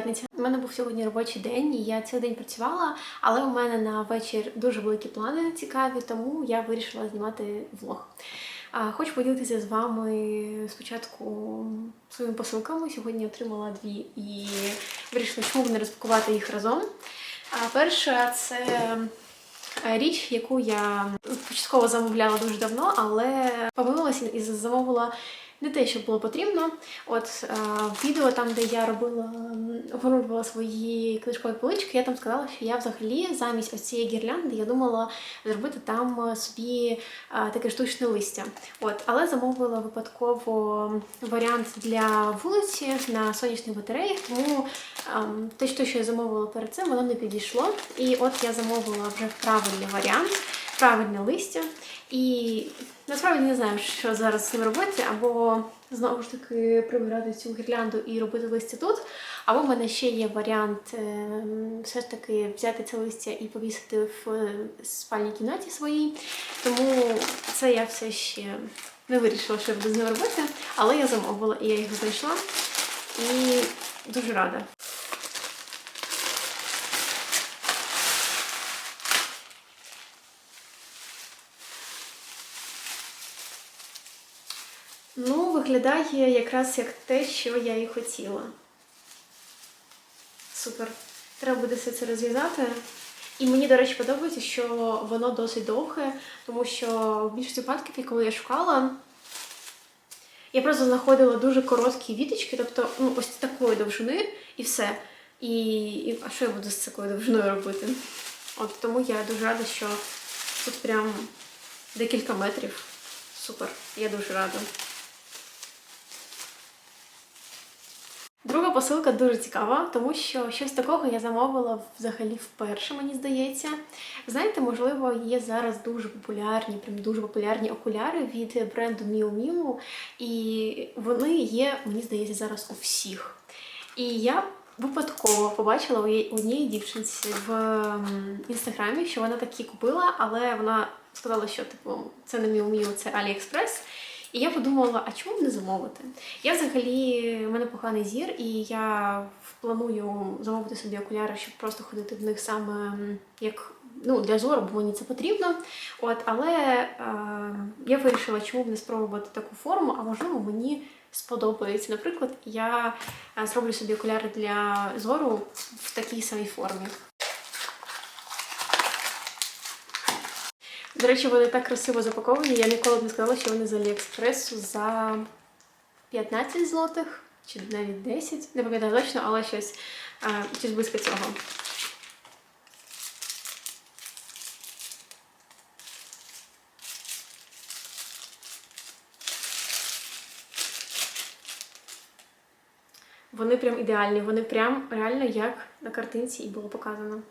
п'ятниця. У мене був сьогодні робочий день, і я цілий день працювала, але у мене на вечір дуже великі плани цікаві, тому я вирішила знімати влог. Хочу поділитися з вами спочатку своїми посилками. Сьогодні отримала дві і вирішила, чому не розпакувати їх разом. Перша це е, річ, яку я початково замовляла дуже давно, але помилилася і замовила не те, що було потрібно. От е, відео там, де я робила, м, оформлювала свої книжкові полички, я там сказала, що я взагалі замість ось цієї гірлянди я думала зробити там е, собі е, таке штучне листя. От, але замовила випадково варіант для вулиці на сонячних батареях, тому ем, те, що я замовила перед цим, воно не підійшло. І от я замовила вже правильний варіант, правильне листя. І насправді не знаю, що зараз цим робити, або знову ж таки прибирати цю гірлянду і робити листя тут. Або в мене ще є варіант ем, все ж таки взяти це листя і повісити в е, спальній кімнаті своїй. Тому це я все ще не вирішила, що я буду з ним робити, але я замовила і я його знайшла. І дуже рада. Ну, виглядає якраз як те, що я і хотіла. Супер. Треба буде все це розв'язати. І мені, до речі, подобається, що воно досить довге, тому що в більшості випадків, коли я шукала, я просто знаходила дуже короткі віточки, тобто ну, ось такої довжини і все. І, і а що я буду з такою довжиною робити? От тому я дуже рада, що тут прям декілька метрів. Супер. Я дуже рада. Друга посилка дуже цікава, тому що щось такого я замовила взагалі вперше, мені здається. Знаєте, можливо, є зараз дуже популярні, прям дуже популярні окуляри від бренду Miu Miu, і вони є, мені здається, зараз у всіх. І я випадково побачила у однієї дівчинці в інстаграмі, що вона такі купила, але вона сказала, що типу це не Miu Miu, це AliExpress. І я подумала, а чому б не замовити? Я взагалі, в мене поганий зір, і я планую замовити собі окуляри, щоб просто ходити в них саме як ну, для зору, бо мені це потрібно. От, але е, я вирішила, чому б не спробувати таку форму, а можливо мені сподобається. Наприклад, я е, зроблю собі окуляри для зору в такій самій формі. До речі, вони так красиво запаковані. Я ніколи б не сказала, що вони з Аліекспресу за 15 злотих чи навіть 10. Не пам'ятаю точно, але щось, а, щось близько цього. Вони прям ідеальні, вони прям реально як на картинці і було показано.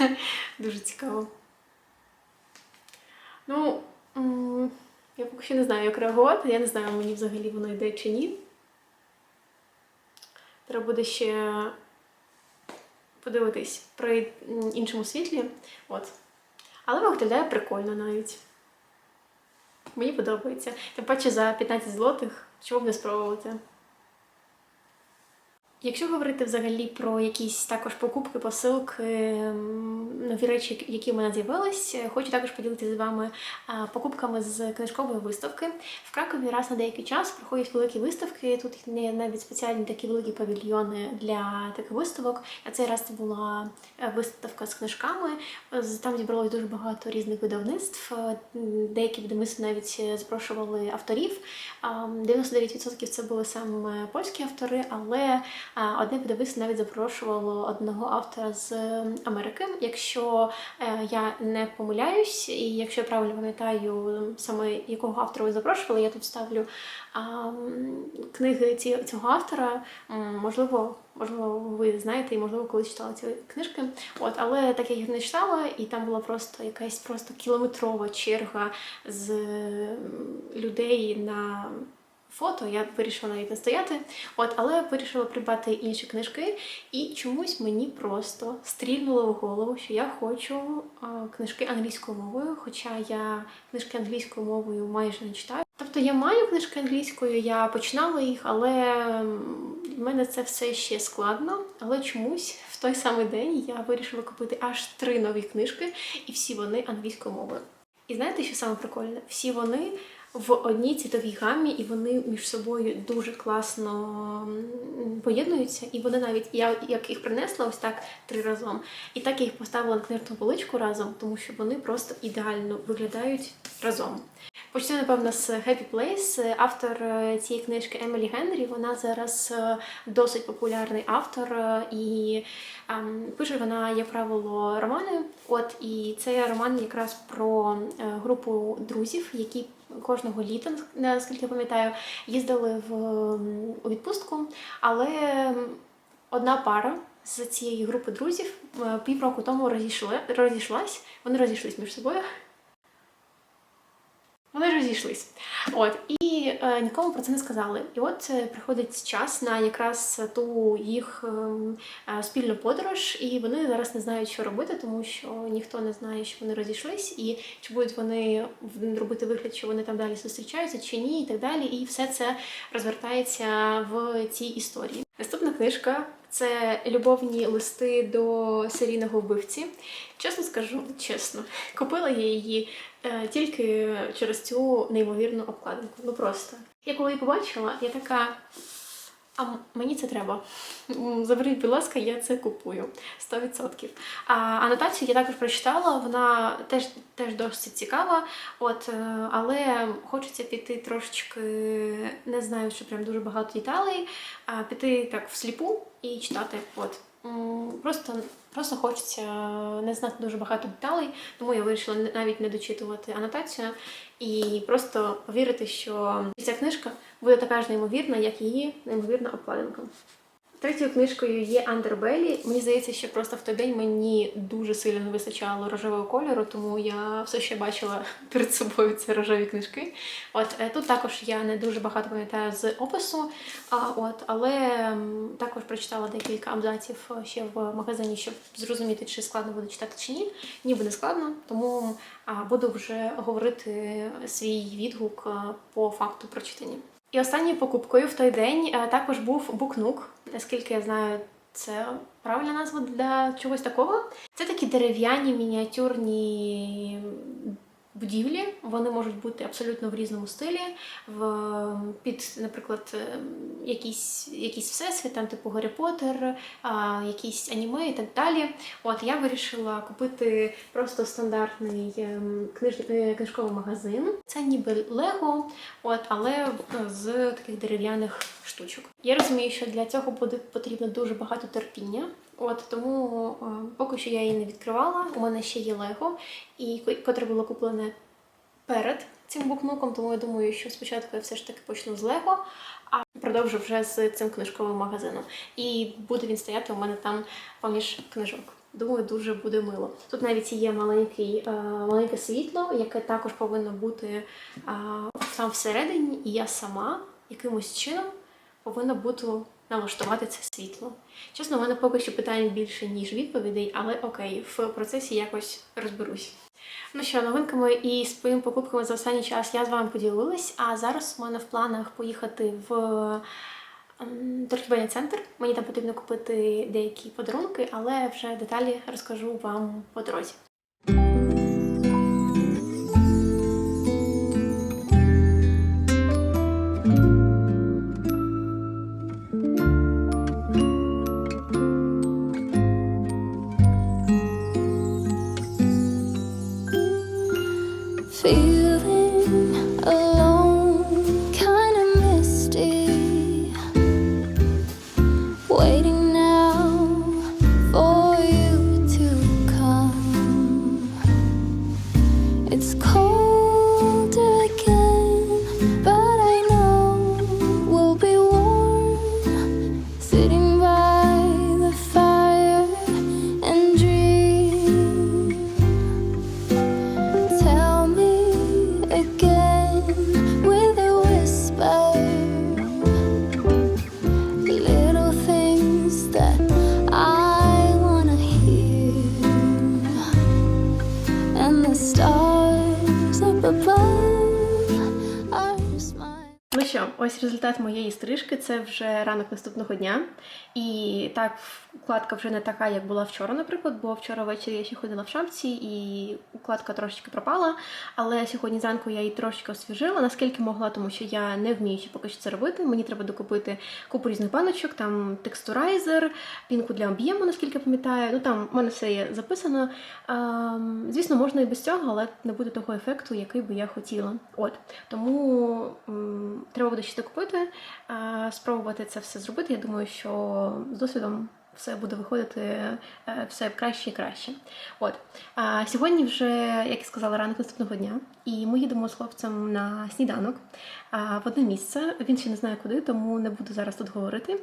Дуже цікаво. Ну, я поки що не знаю, як реагувати. Я не знаю, мені взагалі воно йде чи ні. Треба буде ще подивитись при іншому світлі. От. Але виглядає прикольно навіть. Мені подобається. Тим паче за 15 злотих, чого б не спробувати. Якщо говорити взагалі про якісь також покупки, посилки, ем, нові речі, які в мене з'явились, е, хочу також поділитися з вами покупками з книжкової виставки. В Кракові раз на деякий час проходять великі виставки. Тут є навіть спеціальні такі великі павільйони для таких виставок. На цей раз це була е, виставка з книжками. Там зібралось дуже багато різних видавництв. Е, Деякі видавництва навіть запрошували авторів. А, 99% це були саме польські автори, але а, Одне видавництво навіть запрошувало одного автора з е, Америки. Якщо е, я не помиляюсь, і якщо я правильно пам'ятаю саме якого автора ви запрошували, я тут ставлю книги цього автора. Можливо, можливо, ви знаєте, і можливо, колись читали ці книжки. От, але так я їх не читала, і там була просто якась просто кілометрова черга з людей на фото. Я вирішила навіть не стояти. От, але вирішила придбати інші книжки, і чомусь мені просто стрільнуло в голову, що я хочу а, книжки англійською мовою, хоча я книжки англійською мовою майже не читаю. Тобто я маю книжки англійською, я починала їх, але в мене це все ще складно. Але чомусь в той самий день я вирішила купити аж три нові книжки, і всі вони англійською мовою. І знаєте, що саме прикольне? Всі вони в одній цвітовій гамі, і вони між собою дуже класно поєднуються. І вони навіть я як їх принесла ось так три разом, і так я їх поставила на книжну поличку разом, тому що вони просто ідеально виглядають разом. Почну, напевно, з Happy Place. Автор е, цієї книжки Емілі Генрі. Вона зараз е, досить популярний автор, е, і ем, пише вона, як правило, романи. От і цей роман якраз про групу друзів, які кожного літа, наскільки я пам'ятаю, їздили в у відпустку, але одна пара. З цієї групи друзів е, півроку тому розійшли, розійшлась. Вони розійшлись між собою. Вони розійшлись. От і е, нікому про це не сказали. І от е, приходить час на якраз ту їх ем, е, спільну подорож, і вони зараз не знають, що робити, тому що ніхто не знає, що вони розійшлись, і чи будуть вони робити вигляд, що вони там далі зустрічаються, чи ні, і так далі. І все це розвертається в цій історії. Наступна книжка це любовні листи до серійного вбивці. Чесно скажу, чесно, купила я її е, тільки через цю неймовірну обкладинку. Ну просто. Я коли її побачила, я така. А мені це треба. Заберіть, будь ласка, я це купую 100%. А анотацію я також прочитала, вона теж, теж досить цікава. От, е, але хочеться піти трошечки, не знаю, що прям дуже багато деталей, а піти так всліпу і читати. От. Просто, просто хочеться не знати дуже багато деталей, тому я вирішила навіть не дочитувати анотацію і просто повірити, що ця книжка буде така ж неймовірна, як її неймовірна обкладинка. Третьою книжкою є Андербелі. Мені здається, що просто в той день мені дуже сильно не вистачало рожевого кольору, тому я все ще бачила перед собою ці рожеві книжки. От е, тут також я не дуже багато пам'ятаю з опису, а, от, але також прочитала декілька абзаців е, ще в магазині, щоб зрозуміти, чи складно буде читати чи ні. Ніби не складно, тому буду вже говорити свій відгук е, по факту прочитання. І останньою покупкою в той день е, також був букнук. Наскільки я знаю, це правильна назва для чогось такого. Це такі дерев'яні мініатюрні будівлі. Вони можуть бути абсолютно в різному стилі. В, під, наприклад, е, якийсь, якийсь всесвіт, там типу Гаррі Поттер, а, якісь аніме і так далі. От я вирішила купити просто стандартний ем, книж, е, книжковий магазин. Це ніби Лего, от, але е, з таких дерев'яних штучок. Я розумію, що для цього буде потрібно дуже багато терпіння. От тому е, поки що я її не відкривала. У мене ще є Лего, і котре було куплене перед цим букнуком, тому я думаю, що спочатку я все ж таки почну з Лего, а продовжу вже з цим книжковим магазином. І буде він стояти у мене там поміж книжок. Думаю, дуже буде мило. Тут навіть є маленький, е, маленьке світло, яке також повинно бути е, там всередині, і я сама якимось чином повинна буду налаштувати це світло. Чесно, у мене поки що питань більше, ніж відповідей, але окей, в процесі якось розберусь. Ну що, новинками і своїми покупками за останній час я з вами поділилась, а зараз у мене в планах поїхати в ем, торгівельний центр. Мені там потрібно купити деякі подарунки, але вже деталі розкажу вам по дорозі. it's cold. Ось результат моєї стрижки. Це вже ранок наступного дня. І так, укладка вже не така, як була вчора, наприклад, бо вчора ввечері я ще ходила в шапці і укладка трошечки пропала. Але сьогодні зранку я її трошки освіжила, наскільки могла, тому що я не вмію ще поки що це робити. Мені треба докупити купу різних баночок, там текстурайзер, пінку для об'єму, наскільки пам'ятаю. Ну там в мене все є записано. Ем, звісно, можна і без цього, але не буде того ефекту, який би я хотіла. От тому м, треба буде щось докупити, е, спробувати це все зробити. Я думаю, що з досвідом. Все буде виходити е, все краще і краще. От сьогодні вже, як і сказала, ранок наступного дня, і ми їдемо з хлопцем на сніданок в одне місце. Він ще не знає куди, тому не буду зараз тут говорити.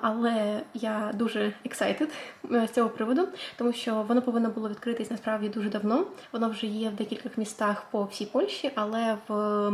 Але я дуже excited е, з цього приводу, тому що воно повинно було відкритись насправді дуже давно. Воно вже є в декількох містах по всій Польщі, але в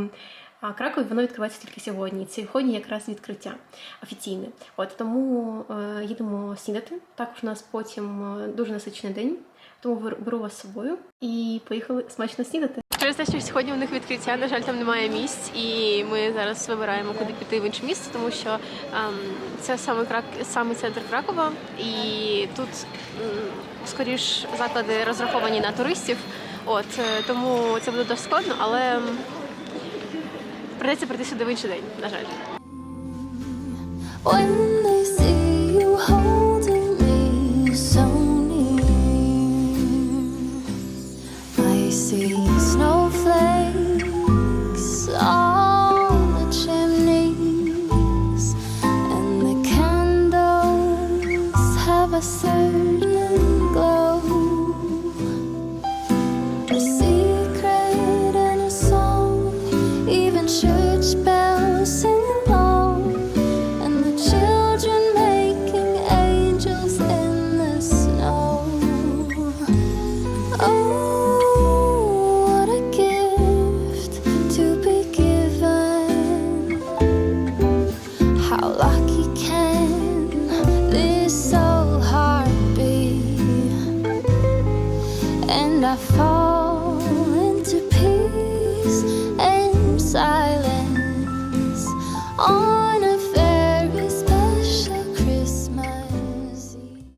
а Кракові воно відкривається тільки сьогодні. Сьогодні якраз відкриття офіційне. От тому е, їдемо снідати. Також у нас потім е, дуже насичений день, тому беру- вас з собою і поїхали смачно снідати. Через те, що сьогодні у них відкриття, на жаль, там немає місць, і ми зараз вибираємо, куди піти в інше місце, тому що ем, це саме крак, саме центр Кракова, і тут скоріш заклади розраховані на туристів. От е, тому це буде досить складно, але інший день, на жаль. And the candles have a certain